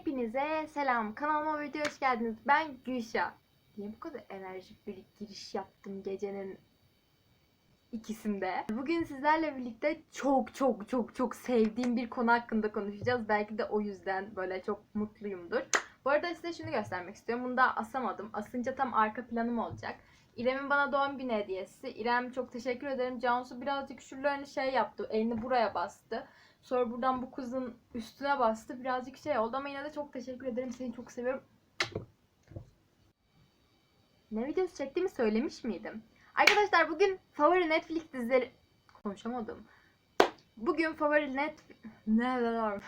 Hepinize selam. Kanalıma video hoş geldiniz. Ben Gülşah. Niye bu kadar enerjik bir giriş yaptım gecenin ikisinde? Bugün sizlerle birlikte çok çok çok çok sevdiğim bir konu hakkında konuşacağız. Belki de o yüzden böyle çok mutluyumdur. Bu arada size şunu göstermek istiyorum. Bunu daha asamadım. Asınca tam arka planım olacak. İrem'in bana doğum günü hediyesi. İrem çok teşekkür ederim. Cansu birazcık şuralarını şey yaptı. Elini buraya bastı. Sonra buradan bu kızın üstüne bastı. Birazcık şey oldu ama yine de çok teşekkür ederim. Seni çok seviyorum. Ne videosu çektiğimi söylemiş miydim? Arkadaşlar bugün favori Netflix dizileri... Konuşamadım. Bugün favori net... Ne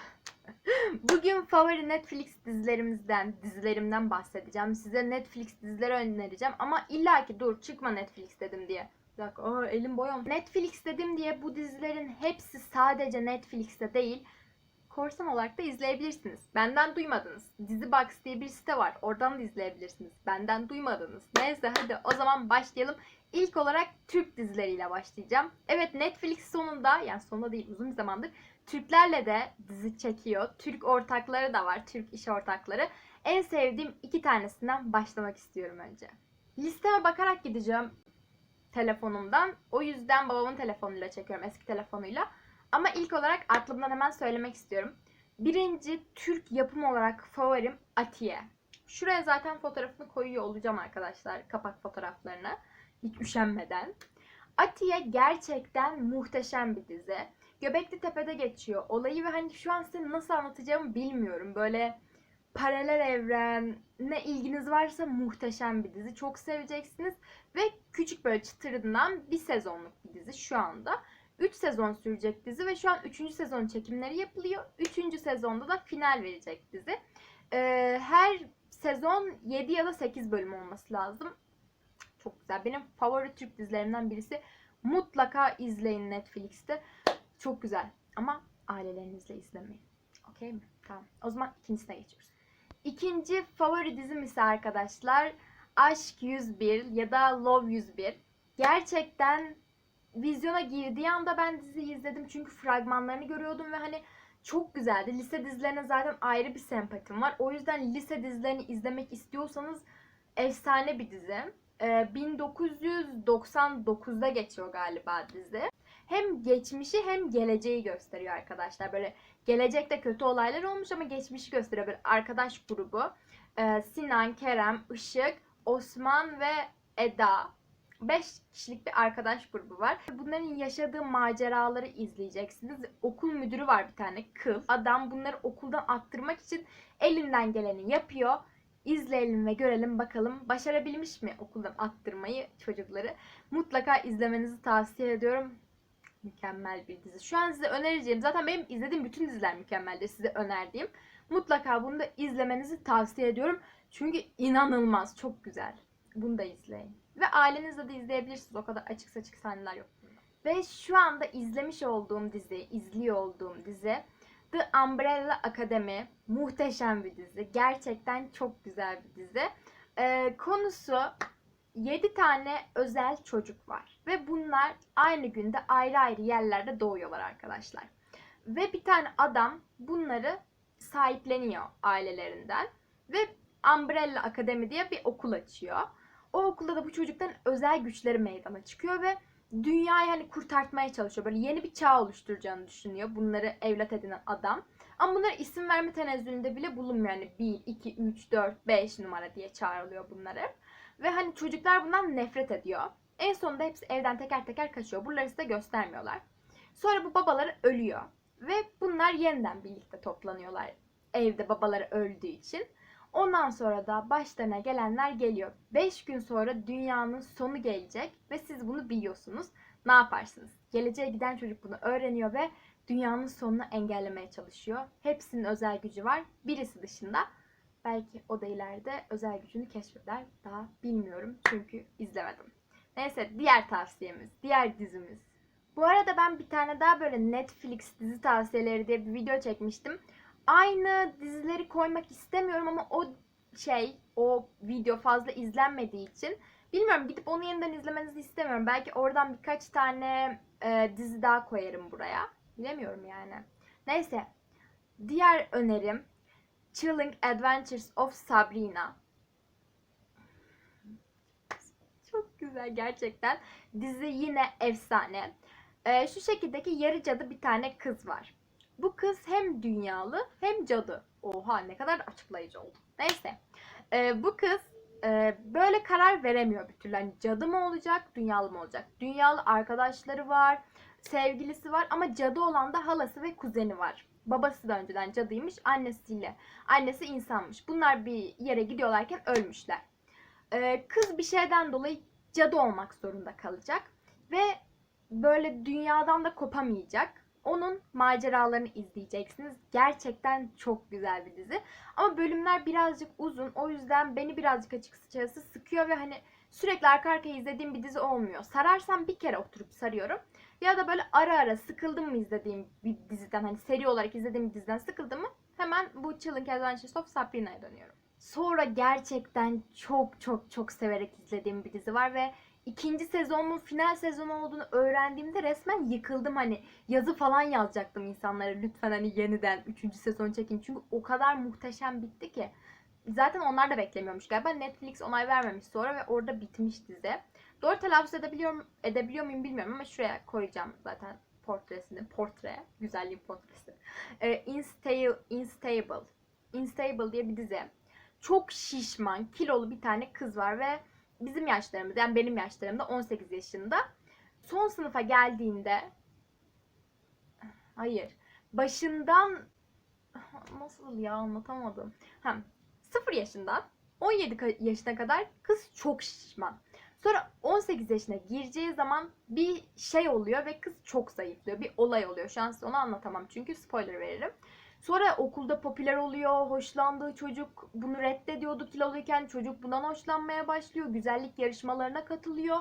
Bugün favori Netflix dizilerimizden, dizilerimden bahsedeceğim. Size Netflix dizileri önereceğim. Ama illaki dur çıkma Netflix dedim diye. Bir dakika aa, elim boyam. Netflix dedim diye bu dizilerin hepsi sadece Netflix'te değil. Korsan olarak da izleyebilirsiniz. Benden duymadınız. Dizibox diye bir site var. Oradan da izleyebilirsiniz. Benden duymadınız. Neyse hadi o zaman başlayalım. İlk olarak Türk dizileriyle başlayacağım. Evet Netflix sonunda yani sonunda değil uzun bir zamandır Türklerle de dizi çekiyor. Türk ortakları da var. Türk iş ortakları. En sevdiğim iki tanesinden başlamak istiyorum önce. Listeme bakarak gideceğim telefonumdan. O yüzden babamın telefonuyla çekiyorum eski telefonuyla. Ama ilk olarak aklımdan hemen söylemek istiyorum. Birinci Türk yapım olarak favorim Atiye. Şuraya zaten fotoğrafını koyuyor olacağım arkadaşlar. Kapak fotoğraflarını. Hiç üşenmeden. Atiye gerçekten muhteşem bir dizi. Göbekli Tepe'de geçiyor olayı ve hani şu an size nasıl anlatacağımı bilmiyorum. Böyle paralel evren ne ilginiz varsa muhteşem bir dizi. Çok seveceksiniz. Ve küçük böyle çıtırından bir sezonluk bir dizi şu anda. 3 sezon sürecek dizi ve şu an 3. sezon çekimleri yapılıyor. 3. sezonda da final verecek dizi. Ee, her sezon 7 ya da 8 bölüm olması lazım. Çok güzel. Benim favori Türk dizilerimden birisi. Mutlaka izleyin Netflix'te. Çok güzel. Ama ailelerinizle izlemeyin. Okey mi? Tamam. O zaman ikincisine geçiyoruz. İkinci favori dizim ise arkadaşlar Aşk 101 ya da Love 101. Gerçekten vizyona girdiği anda ben diziyi izledim çünkü fragmanlarını görüyordum ve hani çok güzeldi. Lise dizilerine zaten ayrı bir sempatim var. O yüzden lise dizilerini izlemek istiyorsanız efsane bir dizi. Ee, 1999'da geçiyor galiba dizi. Hem geçmişi hem geleceği gösteriyor arkadaşlar. Böyle gelecekte kötü olaylar olmuş ama geçmişi gösteriyor. Böyle arkadaş grubu. Ee, Sinan, Kerem, Işık, Osman ve Eda. 5 kişilik bir arkadaş grubu var. Bunların yaşadığı maceraları izleyeceksiniz. Okul müdürü var bir tane kıl. Adam bunları okuldan attırmak için elinden geleni yapıyor. İzleyelim ve görelim bakalım başarabilmiş mi okuldan attırmayı çocukları. Mutlaka izlemenizi tavsiye ediyorum. Mükemmel bir dizi. Şu an size önereceğim. Zaten benim izlediğim bütün diziler mükemmeldir size önerdiğim. Mutlaka bunu da izlemenizi tavsiye ediyorum. Çünkü inanılmaz. Çok güzel. Bunu da izleyin. Ve ailenizle de izleyebilirsiniz. O kadar açık saçık sahneler yok. Ve şu anda izlemiş olduğum dizi, izliyor olduğum dizi The Umbrella Academy. Muhteşem bir dizi. Gerçekten çok güzel bir dizi. Ee, konusu 7 tane özel çocuk var. Ve bunlar aynı günde ayrı ayrı yerlerde doğuyorlar arkadaşlar. Ve bir tane adam bunları sahipleniyor ailelerinden. Ve Umbrella Akademi diye bir okul açıyor. O okulda da bu çocukların özel güçleri meydana çıkıyor ve dünyayı hani kurtartmaya çalışıyor. Böyle yeni bir çağ oluşturacağını düşünüyor bunları evlat edinen adam. Ama bunlara isim verme tenezzülünde bile bulunmuyor. Yani 1, 2, 3, 4, 5 numara diye çağrılıyor bunları. Ve hani çocuklar bundan nefret ediyor. En sonunda hepsi evden teker teker kaçıyor. Buraları size göstermiyorlar. Sonra bu babaları ölüyor. Ve bunlar yeniden birlikte toplanıyorlar. Evde babaları öldüğü için. Ondan sonra da başlarına gelenler geliyor. 5 gün sonra dünyanın sonu gelecek ve siz bunu biliyorsunuz. Ne yaparsınız? Geleceğe giden çocuk bunu öğreniyor ve dünyanın sonunu engellemeye çalışıyor. Hepsinin özel gücü var. Birisi dışında. Belki o da ileride özel gücünü keşfeder. Daha bilmiyorum çünkü izlemedim. Neyse diğer tavsiyemiz, diğer dizimiz. Bu arada ben bir tane daha böyle Netflix dizi tavsiyeleri diye bir video çekmiştim aynı dizileri koymak istemiyorum ama o şey, o video fazla izlenmediği için bilmiyorum gidip onu yeniden izlemenizi istemiyorum. Belki oradan birkaç tane e, dizi daha koyarım buraya. Bilemiyorum yani. Neyse. Diğer önerim Chilling Adventures of Sabrina. Çok güzel gerçekten. Dizi yine efsane. Ee, şu şekildeki yarı cadı bir tane kız var. Bu kız hem dünyalı hem cadı. Oha ne kadar açıklayıcı oldu. Neyse. Ee, bu kız e, böyle karar veremiyor bir türlü. Hani cadı mı olacak, dünyalı mı olacak? Dünyalı arkadaşları var, sevgilisi var ama cadı olan da halası ve kuzeni var. Babası da önceden cadıymış, annesiyle. Annesi insanmış. Bunlar bir yere gidiyorlarken ölmüşler. Ee, kız bir şeyden dolayı cadı olmak zorunda kalacak ve böyle dünyadan da kopamayacak. Onun maceralarını izleyeceksiniz. Gerçekten çok güzel bir dizi. Ama bölümler birazcık uzun. O yüzden beni birazcık açıkçası sıkıyor ve hani sürekli arka arkaya izlediğim bir dizi olmuyor. Sararsam bir kere oturup sarıyorum. Ya da böyle ara ara sıkıldım mı izlediğim bir diziden hani seri olarak izlediğim bir diziden sıkıldım mı hemen bu Chilling Adventures of Sabrina'ya dönüyorum. Sonra gerçekten çok çok çok severek izlediğim bir dizi var ve ikinci sezonun final sezonu olduğunu öğrendiğimde resmen yıkıldım hani yazı falan yazacaktım insanlara lütfen hani yeniden 3. sezon çekin çünkü o kadar muhteşem bitti ki. Zaten onlar da beklemiyormuş galiba. Netflix onay vermemiş sonra ve orada bitmiş dizi. Doğru telaffuz edebiliyorum, edebiliyor muyum bilmiyorum ama şuraya koyacağım zaten portresini. Portre. Güzelliğin portresi. Ee, Instable, Instable. Instable diye bir dizi. Çok şişman, kilolu bir tane kız var ve bizim yaşlarımız yani benim yaşlarımda 18 yaşında. Son sınıfa geldiğinde hayır başından nasıl ya anlatamadım. Hem 0 yaşından 17 ka- yaşına kadar kız çok şişman. Sonra 18 yaşına gireceği zaman bir şey oluyor ve kız çok zayıflıyor. Bir olay oluyor. Şu an size onu anlatamam çünkü spoiler veririm. Sonra okulda popüler oluyor. Hoşlandığı çocuk bunu reddediyordu kiloluyken. Çocuk bundan hoşlanmaya başlıyor. Güzellik yarışmalarına katılıyor.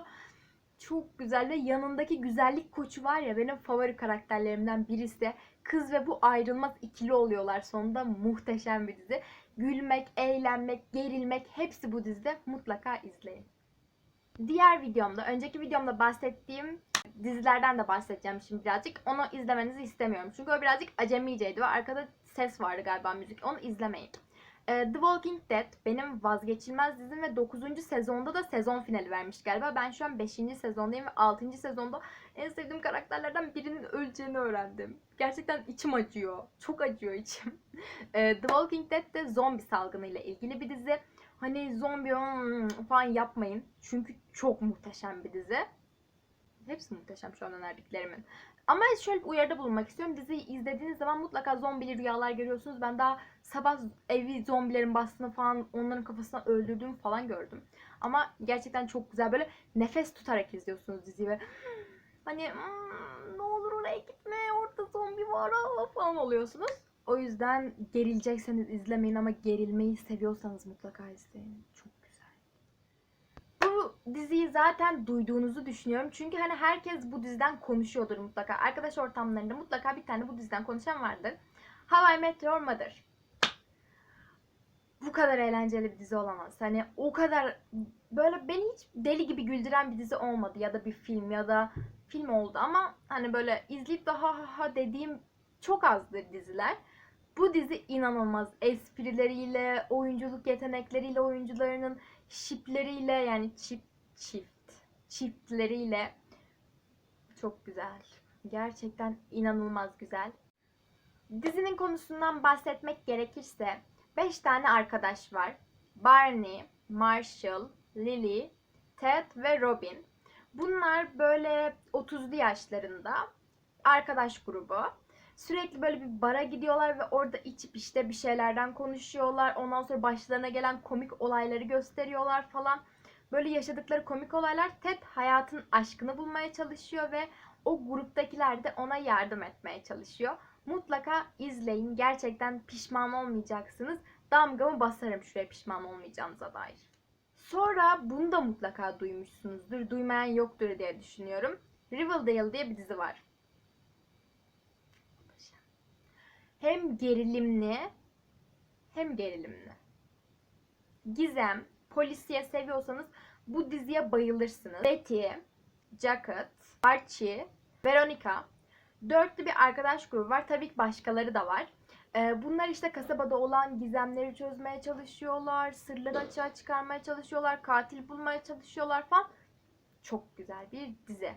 Çok güzel ve yanındaki güzellik koçu var ya benim favori karakterlerimden birisi. Kız ve bu ayrılmaz ikili oluyorlar sonunda. Muhteşem bir dizi. Gülmek, eğlenmek, gerilmek hepsi bu dizide. Mutlaka izleyin. Diğer videomda, önceki videomda bahsettiğim dizilerden de bahsedeceğim şimdi birazcık. Onu izlemenizi istemiyorum. Çünkü o birazcık acemiceydi ve arkada ses vardı galiba müzik. Onu izlemeyin. Ee, The Walking Dead benim vazgeçilmez dizim ve 9. sezonda da sezon finali vermiş galiba. Ben şu an 5. sezondayım ve 6. sezonda en sevdiğim karakterlerden birinin öleceğini öğrendim. Gerçekten içim acıyor. Çok acıyor içim. Ee, The Walking Dead de zombi salgınıyla ilgili bir dizi. Hani zombi hmm, falan yapmayın. Çünkü çok muhteşem bir dizi. Hepsi muhteşem şu an önerdiklerimin. Ama şöyle bir uyarıda bulunmak istiyorum. Diziyi izlediğiniz zaman mutlaka zombili rüyalar görüyorsunuz. Ben daha sabah evi zombilerin bastığını falan onların kafasına öldürdüğümü falan gördüm. Ama gerçekten çok güzel böyle nefes tutarak izliyorsunuz diziyi ve hani "Hmm, ne olur oraya gitme orada zombi var aa!" falan oluyorsunuz. O yüzden gerilecekseniz izlemeyin ama gerilmeyi seviyorsanız mutlaka izleyin. Çok güzel. Bu diziyi zaten duyduğunuzu düşünüyorum. Çünkü hani herkes bu diziden konuşuyordur mutlaka. Arkadaş ortamlarında mutlaka bir tane bu diziden konuşan vardır. How I Met Your Mother. Bu kadar eğlenceli bir dizi olamaz. Hani o kadar böyle beni hiç deli gibi güldüren bir dizi olmadı ya da bir film ya da film oldu ama hani böyle izleyip de ha ha dediğim çok azdır diziler. Bu dizi inanılmaz esprileriyle, oyunculuk yetenekleriyle, oyuncularının şipleriyle yani çift çift çiftleriyle çok güzel. Gerçekten inanılmaz güzel. Dizinin konusundan bahsetmek gerekirse 5 tane arkadaş var. Barney, Marshall, Lily, Ted ve Robin. Bunlar böyle 30'lu yaşlarında arkadaş grubu. Sürekli böyle bir bara gidiyorlar ve orada içip işte bir şeylerden konuşuyorlar. Ondan sonra başlarına gelen komik olayları gösteriyorlar falan. Böyle yaşadıkları komik olaylar Ted hayatın aşkını bulmaya çalışıyor ve o gruptakiler de ona yardım etmeye çalışıyor. Mutlaka izleyin. Gerçekten pişman olmayacaksınız. Damgamı basarım şuraya pişman olmayacağınıza dair. Sonra bunu da mutlaka duymuşsunuzdur. Duymayan yoktur diye düşünüyorum. Riverdale diye bir dizi var. Hem gerilimli hem gerilimli. Gizem, polisiye seviyorsanız bu diziye bayılırsınız. Betty, Jacket, Archie, Veronica. Dörtlü bir arkadaş grubu var. Tabii ki başkaları da var. Ee, bunlar işte kasabada olan gizemleri çözmeye çalışıyorlar, sırları açığa çıkarmaya çalışıyorlar, katil bulmaya çalışıyorlar falan. Çok güzel bir dizi.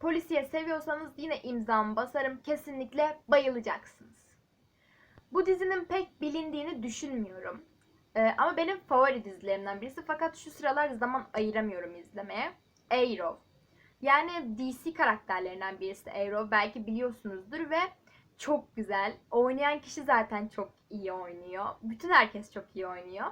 Polisiye seviyorsanız yine imzamı basarım. Kesinlikle bayılacaksınız. Bu dizinin pek bilindiğini düşünmüyorum. Ee, ama benim favori dizilerimden birisi. Fakat şu sıralar zaman ayıramıyorum izlemeye. Arrow. Yani DC karakterlerinden birisi Arrow. Belki biliyorsunuzdur ve çok güzel. Oynayan kişi zaten çok iyi oynuyor. Bütün herkes çok iyi oynuyor.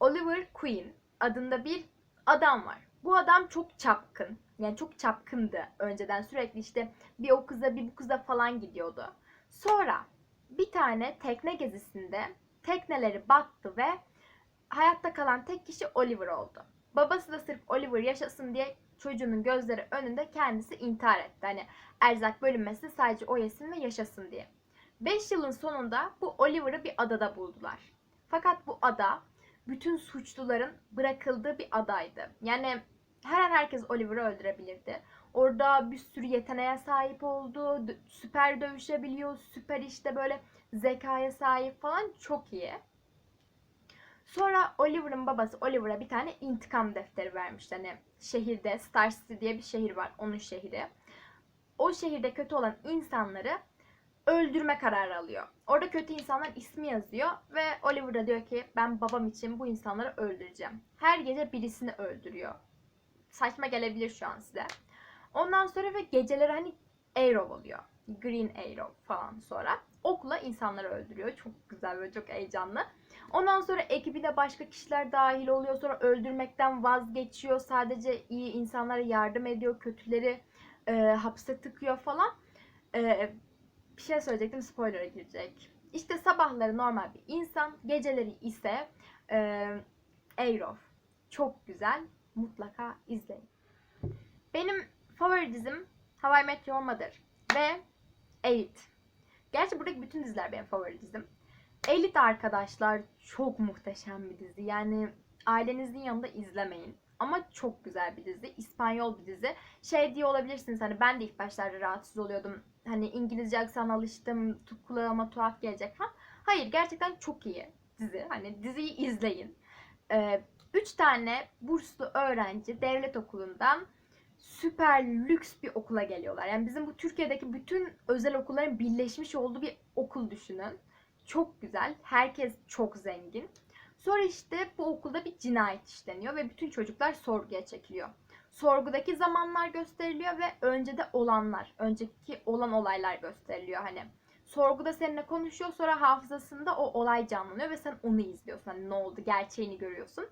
Oliver Queen adında bir adam var. Bu adam çok çapkın. Yani çok çapkındı önceden. Sürekli işte bir o kıza bir bu kıza falan gidiyordu. Sonra bir tane tekne gezisinde tekneleri battı ve hayatta kalan tek kişi Oliver oldu. Babası da sırf Oliver yaşasın diye çocuğunun gözleri önünde kendisi intihar etti. Hani erzak bölünmesi sadece o yesin ve yaşasın diye. 5 yılın sonunda bu Oliver'ı bir adada buldular. Fakat bu ada bütün suçluların bırakıldığı bir adaydı. Yani her an herkes Oliver'ı öldürebilirdi. Orada bir sürü yeteneğe sahip oldu. Süper dövüşebiliyor. Süper işte böyle zekaya sahip falan çok iyi. Sonra Oliver'ın babası Oliver'a bir tane intikam defteri vermiş. Hani şehirde Star City diye bir şehir var. Onun şehri. O şehirde kötü olan insanları öldürme kararı alıyor. Orada kötü insanlar ismi yazıyor ve Oliver da diyor ki ben babam için bu insanları öldüreceğim. Her gece birisini öldürüyor. Saçma gelebilir şu an size. Ondan sonra ve geceleri hani Arrow oluyor. Green Arrow falan sonra. Okla insanları öldürüyor. Çok güzel ve çok heyecanlı. Ondan sonra ekibine başka kişiler dahil oluyor. Sonra öldürmekten vazgeçiyor. Sadece iyi insanlara yardım ediyor. Kötüleri e, hapse tıkıyor falan. E, bir şey söyleyecektim spoiler'a girecek. İşte sabahları normal bir insan. Geceleri ise e, Arrow. Çok güzel. Mutlaka izleyin. Benim favori dizim How I Met Your Mother ve Elite. Gerçi buradaki bütün diziler benim favori dizim. Elite arkadaşlar çok muhteşem bir dizi. Yani ailenizin yanında izlemeyin. Ama çok güzel bir dizi. İspanyol bir dizi. Şey diye olabilirsiniz hani ben de ilk başlarda rahatsız oluyordum. Hani İngilizce aksan alıştım. Kulağıma tuhaf gelecek falan. Hayır gerçekten çok iyi dizi. Hani diziyi izleyin. Ee, üç tane burslu öğrenci devlet okulundan süper lüks bir okula geliyorlar. Yani bizim bu Türkiye'deki bütün özel okulların birleşmiş olduğu bir okul düşünün. Çok güzel. Herkes çok zengin. Sonra işte bu okulda bir cinayet işleniyor ve bütün çocuklar sorguya çekiliyor. Sorgudaki zamanlar gösteriliyor ve öncede olanlar, önceki olan olaylar gösteriliyor hani. Sorguda seninle konuşuyor sonra hafızasında o olay canlanıyor ve sen onu izliyorsun. Hani ne oldu gerçeğini görüyorsun.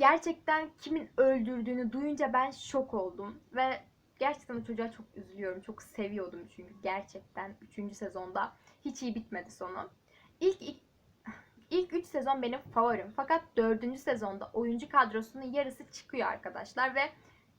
Gerçekten kimin öldürdüğünü duyunca ben şok oldum ve gerçekten o çocuğa çok üzülüyorum. Çok seviyordum çünkü gerçekten 3. sezonda hiç iyi bitmedi sonu. İlk, ilk İlk 3 sezon benim favorim. Fakat 4. sezonda oyuncu kadrosunun yarısı çıkıyor arkadaşlar ve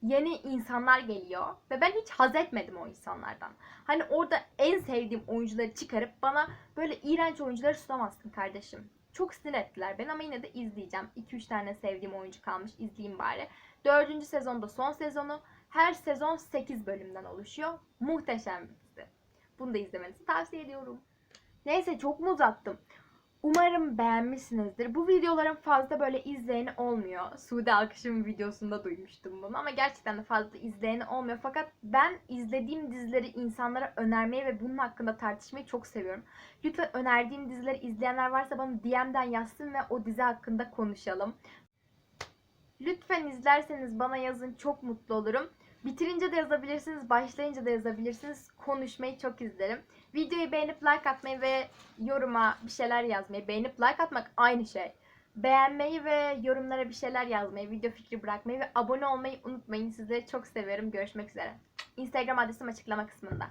yeni insanlar geliyor ve ben hiç haz etmedim o insanlardan. Hani orada en sevdiğim oyuncuları çıkarıp bana böyle iğrenç oyuncuları sunamazsın kardeşim. Çok sinir ettiler beni ama yine de izleyeceğim. 2-3 tane sevdiğim oyuncu kalmış izleyeyim bari. 4. sezonda son sezonu. Her sezon 8 bölümden oluşuyor. Muhteşem bir dizi. Bunu da izlemenizi tavsiye ediyorum. Neyse çok mu uzattım? Umarım beğenmişsinizdir. Bu videoların fazla böyle izleyeni olmuyor. Sude Alkış'ın videosunda duymuştum bunu ama gerçekten de fazla izleyeni olmuyor. Fakat ben izlediğim dizileri insanlara önermeyi ve bunun hakkında tartışmayı çok seviyorum. Lütfen önerdiğim dizileri izleyenler varsa bana DM'den yazsın ve o dizi hakkında konuşalım. Lütfen izlerseniz bana yazın çok mutlu olurum. Bitirince de yazabilirsiniz, başlayınca da yazabilirsiniz. Konuşmayı çok izlerim. Videoyu beğenip like atmayı ve yoruma bir şeyler yazmayı. Beğenip like atmak aynı şey. Beğenmeyi ve yorumlara bir şeyler yazmayı, video fikri bırakmayı ve abone olmayı unutmayın. Sizleri çok seviyorum. Görüşmek üzere. Instagram adresim açıklama kısmında.